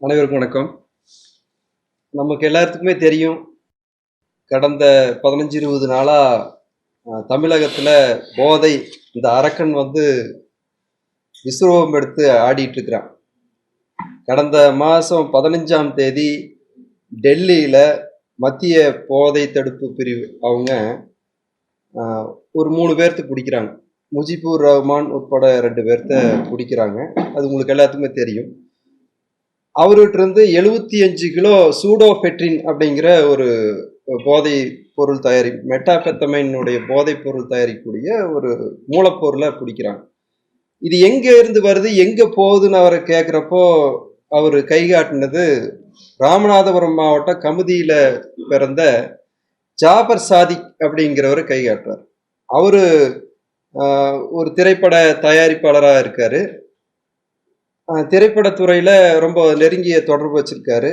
அனைவருக்கும் வணக்கம். நமக்கு எல்லாத்துக்குமே தெரியும் கடந்த பதினஞ்சு இருபது நாளாக தமிழகத்தில் போதை இந்த அரக்கன் வந்து விஸ்வரூபம் எடுத்து ஆடிட்டு இருக்கிறான் கடந்த மாதம் பதினஞ்சாம் தேதி டெல்லியில் மத்திய போதை தடுப்பு பிரிவு அவங்க ஒரு மூணு பேர்த்து பிடிக்கிறாங்க. முஜிபுர் ரஹ்மான் உட்பட ரெண்டு பேர்த்த பிடிக்கிறாங்க. அது உங்களுக்கு எல்லாத்துக்குமே தெரியும். அவர்கிட்ட இருந்து எழுபத்தி அஞ்சு கிலோ சூடோபெட்ரின் அப்படிங்கிற ஒரு போதை பொருள் தயாரி மெட்டாபெத்தமைனுடைய போதைப் பொருள் தயாரிக்கக்கூடிய ஒரு மூலப்பொருளை பிடிக்கிறாங்க இது எங்க இருந்து வருது எங்க போகுதுன்னு அவரை கேட்குறப்போ அவர் கை காட்டினது ராமநாதபுரம் மாவட்டம் கமுதியில பிறந்த ஜாபர் சாதிக் அப்படிங்கிறவர் கை காட்டுறார். அவரு ஒரு திரைப்பட தயாரிப்பாளராக இருக்காரு. திரைப்படத்துறையில் ரொம்ப நெருங்கிய தொடர்பு வச்சிருக்காரு.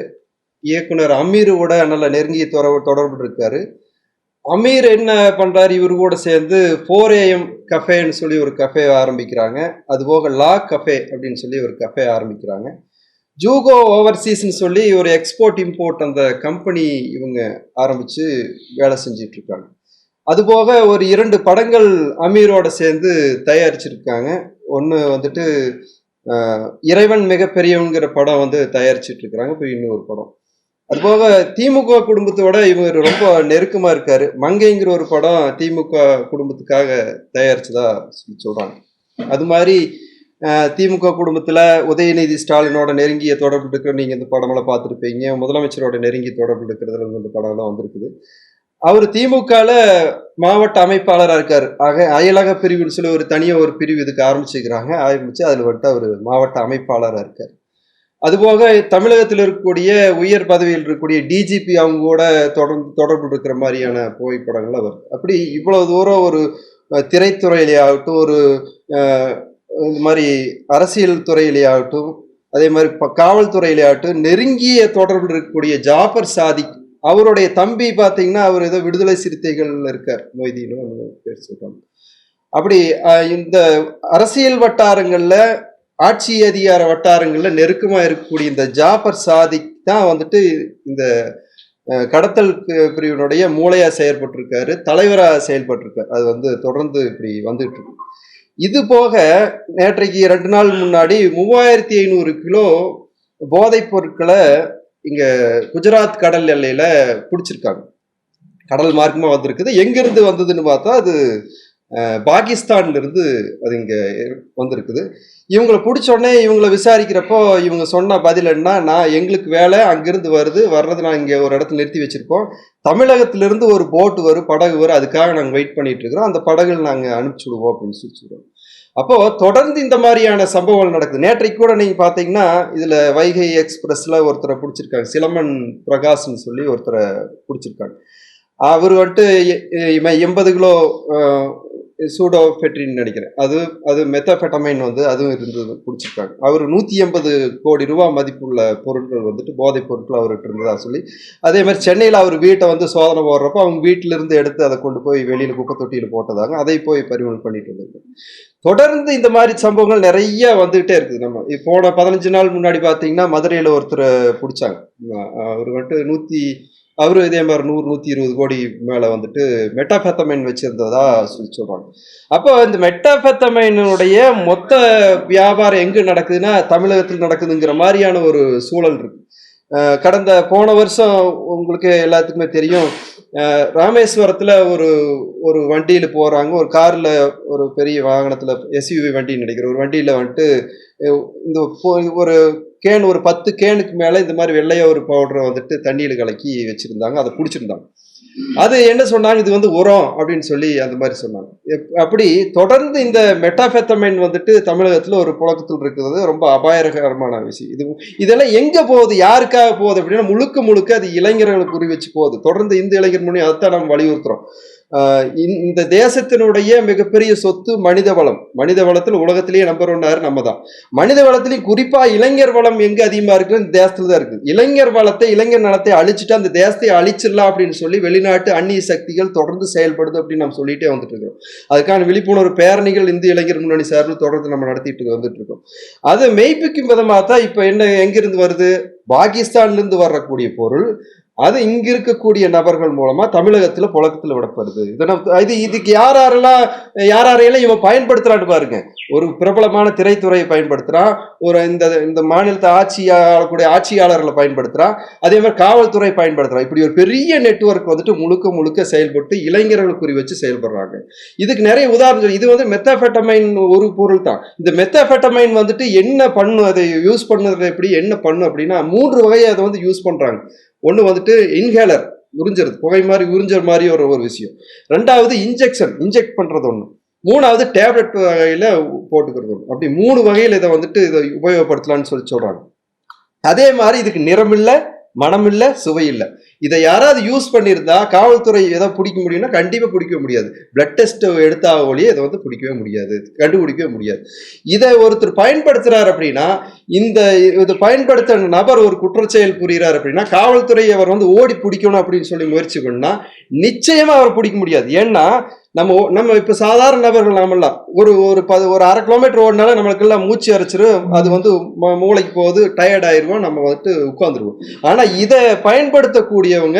இயக்குனர் அமீரோட நல்ல நெருங்கிய தொடர்பு தொடர்பு இருக்காரு அமீர் என்ன பண்ணுறாரு இவர் கூட சேர்ந்து ஃபோர் ஏஎம் கஃபேன்னு சொல்லி ஒரு கஃபே ஆரம்பிக்கிறாங்க. அதுபோக லா கஃபே அப்படின்னு சொல்லி ஒரு கஃபே ஆரம்பிக்கிறாங்க. ஜூகோ ஓவர்சீஸ்னு சொல்லி ஒரு எக்ஸ்போர்ட் இம்போர்ட் அந்த கம்பெனி இவங்க ஆரம்பித்து வேலை செஞ்சிட்டு இருக்காங்க ஒரு இரண்டு படங்கள் அமீரோட சேர்ந்து தயாரிச்சிருக்காங்க. ஒன்று வந்துட்டு இறைவன் மிகப்பெரியவங்கிற படம் வந்து தயாரிச்சிட்டு இருக்கிறாங்க இப்போ இன்னொரு படம். அதுபோக திமுக குடும்பத்தோட இவர் ரொம்ப நெருக்கமா இருக்காரு. மங்கைங்கிற ஒரு படம் திமுக குடும்பத்துக்காக தயாரிச்சதா சொல்லி சொல்றாங்க. அது மாதிரி திமுக குடும்பத்துல உதயநிதி ஸ்டாலினோட நெருங்கிய தொடர்பு இருக்கிற நீங்க இந்த படமெல்லாம் பார்த்துருப்பீங்க. முதலமைச்சரோட நெருங்கிய தொடர்பு இருக்கிறதுல இந்த படம்லாம் வந்திருக்குது. அவர் திமுகல மாவட்ட அமைப்பாளராக இருக்கார். ஆக அயலக பிரிவுன்னு சொல்லி ஒரு தனியாக ஒரு பிரிவு இதுக்கு ஆரம்பிச்சுக்கிறாங்க ஆரம்பித்து அதில் வந்துட்டு அவர் மாவட்ட அமைப்பாளராக இருக்கார். அதுபோக தமிழகத்தில் இருக்கக்கூடிய உயர் பதவியில் இருக்கக்கூடிய டிஜிபி அவங்க கூட தொடர்ந்து தொடர்பு இருக்கிற மாதிரியான புகைப்படங்கள்லாம் வருது அப்படி இவ்வளவு தூரம் ஒரு திரைத்துறையிலேயாகட்டும் ஒரு இந்த மாதிரி அரசியல் துறையிலேயாகட்டும் அதே மாதிரி ப- நெருங்கிய தொடர்பில் இருக்கக்கூடிய ஜாபர் சாதிக் அவருடைய தம்பி பார்த்தீங்கன்னா அவர் ஏதோ விடுதலை சிறுத்தைகள் இருக்கார். மொய்தீனும் பேர் சொல்றாங்க. அப்படி இந்த அரசியல் வட்டாரங்களில் ஆட்சி அதிகார வட்டாரங்களில் நெருக்கமாக இருக்கக்கூடிய இந்த ஜாபர் சாதிக் தான் வந்துட்டு இந்த கடத்தல் பிரிவினுடைய மூளையாக செயல்பட்டிருக்காரு தலைவராக செயல்பட்டிருக்காரு. அது வந்து தொடர்ந்து இப்படி வந்துட்டு இருக்கு. இது போக நேற்றைக்கு ரெண்டு நாள் முன்னாடி மூவாயிரத்தி ஐநூறு கிலோ போதைப் பொருட்களை இங்க குஜராத் கடல் எல்லையில பிடிச்சிருக்காங்க. கடல் மார்க்கமா வந்திருக்குது. எங்கிருந்து வந்ததுன்னு பார்த்தா அது பாகிஸ்தான்ல இருந்து அது இங்க வந்திருக்குது. இவங்களை பிடிச்சோடனே இவங்களை விசாரிக்கிறப்போ இவங்க சொன்ன பதில் என்ன நான் எங்களுக்கு வேலை அங்கிருந்து வருது. வர்றது நான் இங்கே ஒரு இடத்துல நிறுத்தி வச்சிருக்கோம். தமிழகத்திலிருந்து ஒரு போட் வரும் படகு வரும். அதுக்காக நாங்கள் வெயிட் பண்ணிட்டு இருக்கிறோம். அந்த படகுகள் நாங்கள் அனுப்பிச்சு விடுவோம் அப்படின்னு சொல்லி சொல்லுவோம் அப்போ தொடர்ந்து இந்த மாதிரியான சம்பவங்கள் நடக்குது. நேற்றைக்கு கூட நீங்க பாத்தீங்கன்னா இதுல வைகை எக்ஸ்பிரஸ்ல ஒருத்தரை பிடிச்சிருக்காங்க. சிலமன் பிரகாஷ்னு சொல்லி ஒருத்தரை பிடிச்சிருக்காங்க. அவர் வந்துட்டு எண்பது கிலோ சூடோ பெட்ரின்னு நினைக்கிறேன். அது அது மெத்தபெட்டமைன் வந்து அதுவும் இருந்தது பிடிச்சிருக்காங்க அவர் நூற்றி எண்பது கோடி ரூபா மதிப்புள்ள பொருட்கள் வந்துட்டு போதைப் பொருட்கள் அவர்கிட்ட இருந்ததா சொல்லி அதே மாதிரி சென்னையில் அவர் வீட்டை வந்து சோதனை போடுறப்போ அவங்க வீட்டிலிருந்து எடுத்து அதை கொண்டு போய் வெளியில் குப்பை தொட்டியில் போட்டதாங்க. அதை போய் பறிமுதல் பண்ணிட்டு இருந்தாங்க தொடர்ந்து இந்த மாதிரி சம்பவங்கள் நிறைய வந்துகிட்டே இருக்குது. நம்ம இப்ப போன பதினஞ்சு நாள் முன்னாடி பார்த்தீங்கன்னா மதுரையில் ஒருத்தரை பிடிச்சாங்க. அவர் வந்துட்டு நூற்றி அவரு இதே மாதிரி நூறு நூற்றி இருபது கோடி மேலே வந்துட்டு மெட்டாபெத்தமைன் வச்சிருந்ததா சொல்லி சொல்கிறாங்க அப்போ இந்த மெட்டாபெத்தமைனுடைய மொத்த வியாபாரம் எங்கே நடக்குதுன்னா தமிழகத்தில் நடக்குதுங்கிற மாதிரியான ஒரு சூழல் இருக்கு. கடந்த போன வருஷம் உங்களுக்கு எல்லாத்துக்குமே தெரியும் ராமேஸ்வரத்தில் ராமேஸ்வரத்துல ஒரு ஒரு வண்டியில போறாங்க. ஒரு கார்ல ஒரு பெரிய வாகனத்துல எஸ்யூவி வண்டி நினைக்கிற ஒரு வண்டியில வந்துட்டு இந்த ஒரு கேன் ஒரு பத்து கேனுக்கு மேலே இந்த மாதிரி வெள்ளைய ஒரு பவுடரை வந்துட்டு தண்ணியில் கலக்கி வச்சுருந்தாங்க. அதை பிடிச்சிருந்தாங்க. அது என்ன சொன்னாங்க? இது வந்து உரம் அப்படின்னு சொல்லி அந்த மாதிரி சொன்னாங்க. எப்- அப்படி தொடர்ந்து இந்த மெட்டாஃபெத்தமைன் வந்துட்டு தமிழகத்தில் ஒரு புழக்கத்தில் இருக்கிறது ரொம்ப அபாயகரமான விஷயம். இது இதெல்லாம் எங்கே போகுது? யாருக்காக போகுது? அப்படின்னா முழுக்க முழுக்க அது இளைஞர்களுக்கு குறி வச்சு போகுது. தொடர்ந்து இந்த இளைஞர் மொழி அதைத்தான் நம்ம வலியுறுத்துறோம். இந்த- இந்த தேசத்தினுடைய மிகப்பெரிய சொத்து மனித வளம். மனித வளத்தில் உலகத்திலேயே நம்பர் ஒன்னாரு நம்ம தான் மனித வளத்திலையும் குறிப்பா இளைஞர் வளம் எங்க அதிகமா இருக்குன்னு இந்த தேசத்துல தான் இருக்குது. இளைஞர் வளத்தை இளைஞர் நலத்தை அழிச்சிட்டு அந்த தேசத்தை அழிச்சிடலாம் அப்படின்னு சொல்லி வெளிநாட்டு அந்நிய சக்திகள் தொடர்ந்து செயல்படுது அப்படின்னு நம்ம சொல்லிட்டே வந்துட்டு இருக்கிறோம். அதுக்கான விழிப்புணர்வு பேரணிகள் இந்திய இளைஞர் முன்னணி சார்பில் தொடர்ந்து நம்ம நடத்திட்டு வந்துட்டு இருக்கோம். அதை மெய்ப்பிக்கும் விதமாக தான் இப்போ என்ன எங்கிருந்து வருது? பாகிஸ்தான்லேருந்து வரக்கூடிய பொருள் அது இங்க இருக்கக்கூடிய நபர்கள் மூலமா தமிழகத்துல புழக்கத்துல விடப்படுது. இது இதுக்கு யார் யாரெல்லாம் யார் யாரையெல்லாம் இவன் பயன்படுத்துறான்னு பாருங்க. ஒரு பிரபலமான திரைத்துறையை பயன்படுத்துறான். ஒரு இந்த இந்த மாநிலத்தை ஆட்சியாளக்கூடிய ஆட்சியாளர்களை பயன்படுத்துறான். அதே மாதிரி காவல்துறை பயன்படுத்துறான். இப்படி ஒரு பெரிய நெட்வொர்க் வந்துட்டு முழுக்க முழுக்க செயல்பட்டு இளைஞர்கள் குறி வச்சு செயல்படுறாங்க. இதுக்கு நிறைய உதாரணம் இது வந்து மெத்தாஃபெட்டமைன் ஒரு பொருள் தான் இந்த மெத்தாஃபெட்டமைன் வந்துட்டு என்ன பண்ணும் அதை யூஸ் பண்ணுறது எப்படி என்ன பண்ணும் அப்படின்னா மூன்று வகையை அதை வந்து யூஸ் பண்ணுறாங்க ஒன்று வந்துட்டு இன்ஹேலர் உறிஞ்சிறது. புகை மாதிரி உறிஞ்சற மாதிரி ஒரு ஒரு விஷயம். ரெண்டாவது இன்ஜெக்ஷன் இன்ஜெக்ட் பண்ணுறது ஒன்று மூணாவது டேப்லெட் வகையில் போட்டுக்கிறது ஒன்று அப்படி மூணு வகையில் இதை வந்துட்டு இதை உபயோகப்படுத்தலாம்னு சொல்லி சொல்கிறாங்க அதே மாதிரி இதுக்கு நிறமில்லை மனம் இல்லை சுவை இல்லை இதை யாராவது யூஸ் பண்ணியிருந்தா காவல்துறை எதை பிடிக்க முடியும்னா கண்டிப்பாக பிடிக்க முடியாது. பிளட் டெஸ்ட் எடுத்தா ஒழிய இதை வந்து பிடிக்கவே முடியாது. கண்டுபிடிக்கவே முடியாது. இதை ஒருத்தர் பயன்படுத்துகிறார் அப்படின்னா இந்த இதை பயன்படுத்த நபர் ஒரு குற்றச்செயல் புரிகிறார் அப்படின்னா காவல்துறை அவர் வந்து ஓடி பிடிக்கணும் அப்படின்னு சொல்லி முயற்சி பண்ணால் நிச்சயமாக அவர் பிடிக்க முடியாது. ஏன்னா நம்ம ஓ- நம்ம இப்ப சாதாரண நபர்கள் நாமெல்லாம் ஒரு ஒரு பது ஒரு அரை கிலோமீட்டர் ஓடினாலும் நம்மளுக்கெல்லாம் மூச்சு அரைச்சிரும் அது வந்து ம- மூளைக்கு போகுது டயர்ட் ஆயிருவோம் நம்ம வந்துட்டு உட்காந்துருவோம் ஆனா இதை பயன்படுத்தக்கூடியவங்க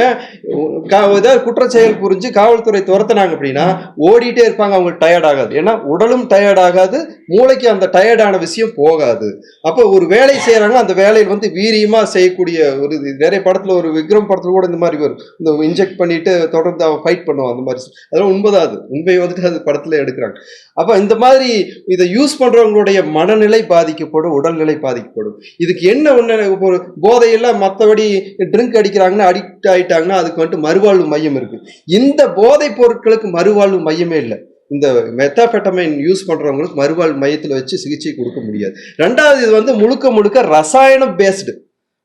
கா- ஏதாவது குற்றச்செயல் புரிஞ்சு காவல்துறை துரத்துனாங்க அப்படின்னா ஓடிட்டே இருப்பாங்க அவங்களுக்கு டயர்ட் ஆகாது. ஏன்னா உடலும் டயர்ட் ஆகாது மூளைக்கு அந்த டயர்டான விஷயம் போகாது. அப்போ ஒரு வேலை செய்யறாங்க அந்த வேலையில் வந்து வீரியமா செய்யக்கூடிய ஒரு இது நிறைய படத்துல ஒரு விக்ரம் படத்துல கூட இந்த மாதிரி வரும். இந்த இன்ஜெக்ட் பண்ணிட்டு தொடர்ந்து அவன் ஃபைட் பண்ணுவான் அந்த மாதிரி. அதெல்லாம் உண்மைதான் அது. உண்மை வந்துட்டு அது படத்துல எடுக்கிறாங்க. அப்ப இந்த மாதிரி இதை யூஸ் பண்றவங்களுடைய மனநிலை பாதிக்கப்படும் உடல்நிலை பாதிக்கப்படும். இதுக்கு என்ன ஒண்ணு ஒரு போதையெல்லாம் மற்றபடி ட்ரிங்க் அடிக்கிறாங்கன்னா அடிக்ட் ஆயிட்டாங்கன்னா அதுக்கு வந்துட்டு மறுவாழ்வு மையம் இருக்கு. இந்த போதைப் பொருட்களுக்கு மறுவாழ்வு மையமே இல்லை. இந்த மெத்தாபெட்டமைன் யூஸ் பண்றவங்களுக்கு மறுவாழ்வு மையத்தில் வச்சு சிகிச்சை கொடுக்க முடியாது. ரெண்டாவது இது வந்து முழுக்க முழுக்க ரசாயனம் பேஸ்டு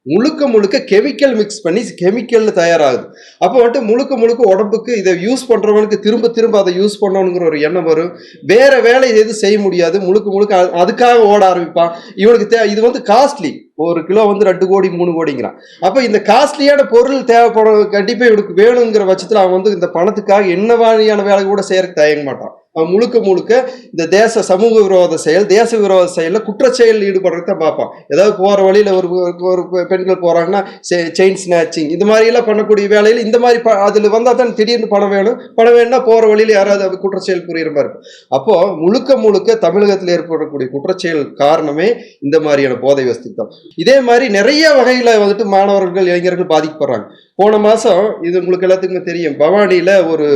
முழுக்க முழுக்க கெமிக்கல் மிக்ஸ் பண்ணி கெமிக்கல் தயாராகுது. அப்போ வந்துட்டு முழுக்க முழுக்க உடம்புக்கு இதை யூஸ் பண்ணுறவனுக்கு திரும்ப திரும்ப அதை யூஸ் பண்ணணுங்கிற ஒரு எண்ணம் வரும். வேற வேலை எதுவும் செய்ய முடியாது. முழுக்க முழுக்க அது- அதுக்காக ஓட ஆரம்பிப்பான். இவனுக்கு தே இது வந்து காஸ்ட்லி ஒரு கிலோ வந்து ரெண்டு கோடி மூணு கோடிங்கிறான். அப்போ இந்த காஸ்ட்லியான பொருள் தேவைப்படும் கண்டிப்பாக இவனுக்கு வேணுங்கிற பட்சத்தில் அவன் வந்து இந்த பணத்துக்காக என்ன மாதிரியான வேலை கூட செய்யறதுக்கு தயங்க மாட்டான். அவன் முழுக்க முழுக்க இந்த தேச சமூக விரோத செயல் தேச விரோத செயலில் குற்றச்செயலில் ஈடுபடுறத பார்ப்பான். ஏதாவது போகிற வழியில் ஒரு ஒரு- பெண்கள் போகிறாங்கன்னா செயின் ஸ்நாச்சிங் இந்த மாதிரி எல்லாம் பண்ணக்கூடிய வேலையில் இந்த மாதிரி ப அதில் வந்தால் தான் திடீர்னு பணம் வேணும். பணம் வேணும்னா போகிற வழியில் யாராவது அது குற்றச்செயல் புரியுற மாதிரி இருக்கும். அப்போது முழுக்க முழுக்க தமிழகத்தில் ஏற்படக்கூடிய குற்றச்செயல் காரணமே இந்த மாதிரியான போதை வசதி தான் இதே மாதிரி நிறைய வகையில் வந்துட்டு மாணவர்கள் இளைஞர்கள் பாதிக்கப்படுறாங்க. போன மாதம் இது உங்களுக்கு எல்லாத்துக்குமே தெரியும். பவானியில் ஒரு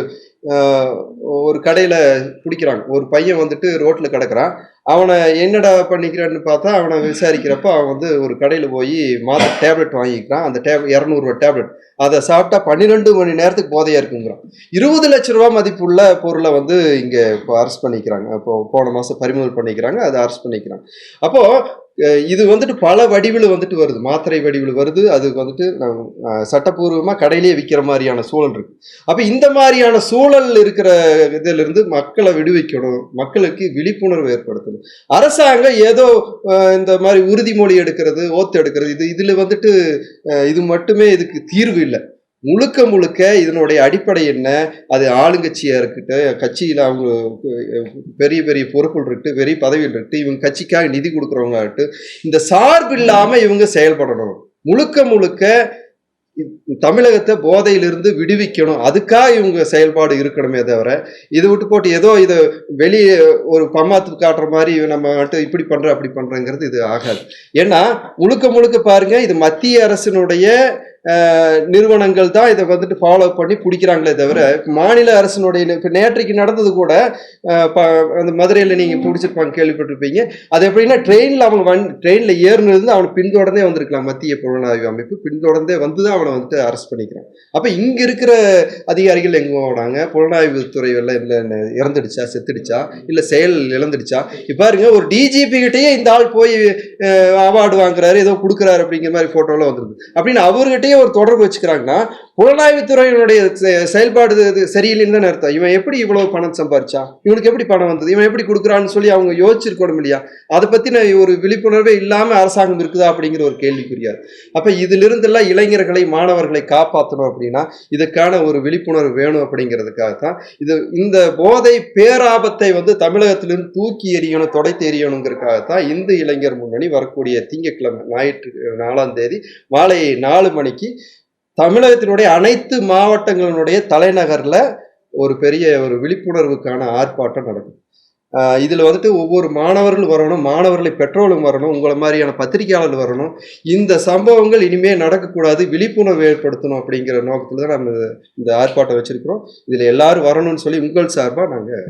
ஒரு கடையில் பிடிக்கிறாங்க. ஒரு பையன் வந்துட்டு ரோட்டில் கிடக்கிறான். அவனை என்னடா பண்ணிக்கிறான்னு பார்த்தா அவனை விசாரிக்கிறப்ப அவன் வந்து ஒரு கடையில் போய் மாத டேப்லெட் வாங்கிக்கிறான். அந்த டேப் இரநூறுவா டேப்லெட். அதை சாப்பிட்டா பன்னிரெண்டு மணி நேரத்துக்கு போதையாக இருக்குங்கிறான். இருபது லட்ச ரூபா மதிப்புள்ள பொருளை வந்து இங்கே இப்போ அரெஸ்ட் பண்ணிக்கிறாங்க. இப்போ போன மாதம் பறிமுதல் பண்ணிக்கிறாங்க. அதை அரெஸ்ட் பண்ணிக்கிறாங்க. அப்போது இது வந்துட்டு பல வடிவில் வந்துட்டு வருது. மாத்திரை வடிவில் வருது. அது வந்துட்டு சட்டப்பூர்வமாக கடையிலேயே விற்கிற மாதிரியான சூழல் இருக்கு. அப்போ இந்த மாதிரியான சூழல் இருக்கிற இதிலிருந்து மக்களை விடுவிக்கணும். மக்களுக்கு விழிப்புணர்வு ஏற்படுத்தணும். அரசாங்கம் ஏதோ இந்த மாதிரி உறுதிமொழி எடுக்கிறது ஓத்து எடுக்கிறது இது இதில் வந்துட்டு இது மட்டுமே இதுக்கு தீர்வு இல்லை. முழுக்க முழுக்க இதனுடைய அடிப்படை என்ன? அது ஆளுங்கட்சியாக இருக்கட்டும் கட்சியில் அவங்க பெரிய பெரிய பொறுப்புகள் இருக்கு பெரிய பதவியில் இருக்கு இவங்க கட்சிக்காக நிதி கொடுக்குறவங்க ஆகட்டும் இந்த சார்பு இல்லாமல் இவங்க செயல்படணும். முழுக்க முழுக்க தமிழகத்தை போதையிலிருந்து விடுவிக்கணும். அதுக்காக இவங்க செயல்பாடு இருக்கணுமே தவிர இதை விட்டு போட்டு ஏதோ இதை வெளியே ஒரு பம்மாத்து காட்டுற மாதிரி நம்ம வந்துட்டு இப்படி பண்ணுற அப்படி பண்ணுறங்கிறது இது ஆகாது. ஏன்னா முழுக்க முழுக்க பாருங்க இது மத்திய அரசினுடைய நிறுவனங்கள் தான் இதை வந்துட்டு ஃபாலோ பண்ணி பிடிக்கிறாங்களே தவிர மாநில அரசினுடைய இப்போ நேற்றைக்கு நடந்தது கூட அந்த மதுரையில் நீங்கள் பிடிச்சிருப்பாங்க கேள்விப்பட்டிருப்பீங்க. அது எப்படின்னா ட்ரெயினில் அவங்க வன் ட்ரெயினில் ஏறினது அவனை பின்தொடர்ந்தே வந்திருக்கலாம். மத்திய புலனாய்வு அமைப்பு பின்தொடர்ந்தே வந்து தான் அவனை வந்துட்டு அரெஸ்ட் பண்ணிக்கிறான். அப்போ இங்கே இருக்கிற அதிகாரிகள் எங்கே போனாங்க? புலனாய்வு துறைகளில் இல்லை இறந்துடுச்சா? செத்துடுச்சா? இல்லை செயல் இழந்துடுச்சா? இப்போ பாருங்க ஒரு டிஜிபி கிட்டேயே இந்த ஆள் போய் அவார்டு வாங்குறாரு ஏதோ கொடுக்குறாரு அப்படிங்கிற மாதிரி ஃபோட்டோலாம் வந்துருது அப்படின்னு அவர்கிட்டயே இதுலயே ஒரு தொடர்பு வச்சுக்கிறாங்கன்னா புலனாய்வுத்துறையினுடைய செ- செயல்பாடு சரியில்லைன்னு தானே அர்த்தம். இவன் எப்படி இவ்வளவு பணம் சம்பாரிச்சா? இவனுக்கு எப்படி பணம் வந்தது? இவன் எப்படி கொடுக்குறான்னு சொல்லி அவங்க யோசிச்சிருக்கணும் இல்லையா? அதை பத்தின ஒரு விழிப்புணர்வே இல்லாம அரசாங்கம் இருக்குதா அப்படிங்கிற ஒரு கேள்விக்குரியாது அப்ப இதிலிருந்தெல்லாம் இளைஞர்களை மாணவர்களை காப்பாற்றணும் அப்படின்னா இதுக்கான ஒரு விழிப்புணர்வு வேணும் அப்படிங்கிறதுக்காக தான் இது இந்த போதை பேராபத்தை வந்து தமிழகத்திலிருந்து தூக்கி எறியணும் தொடைத்து எறியணுங்கிறதுக்காகத்தான் இந்து இளைஞர் முன்னணி வரக்கூடிய திங்கட்கிழமை ஞாயிற்று நாலாம் தேதி மாலை நாலு மணிக்கு தமிழகத்தினுடைய அனைத்து மாவட்டங்களினுடைய தலைநகரில் ஒரு பெரிய ஒரு விழிப்புணர்வுக்கான ஆர்ப்பாட்டம் நடக்கும் இதில் வந்துட்டு ஒவ்வொரு மாணவர்களும் வரணும் மாணவர்களை பெற்றோரும் வரணும் உங்களை மாதிரியான பத்திரிகையாளர்கள் வரணும். இந்த சம்பவங்கள் இனிமேல் நடக்கக்கூடாது விழிப்புணர்வு ஏற்படுத்தணும் அப்படிங்கிற நோக்கத்தில் தான் நம்ம இந்த ஆர்ப்பாட்டம் வச்சுருக்கிறோம். இதில் எல்லாரும் வரணும்னு சொல்லி உங்கள் சார்பாக நாங்கள்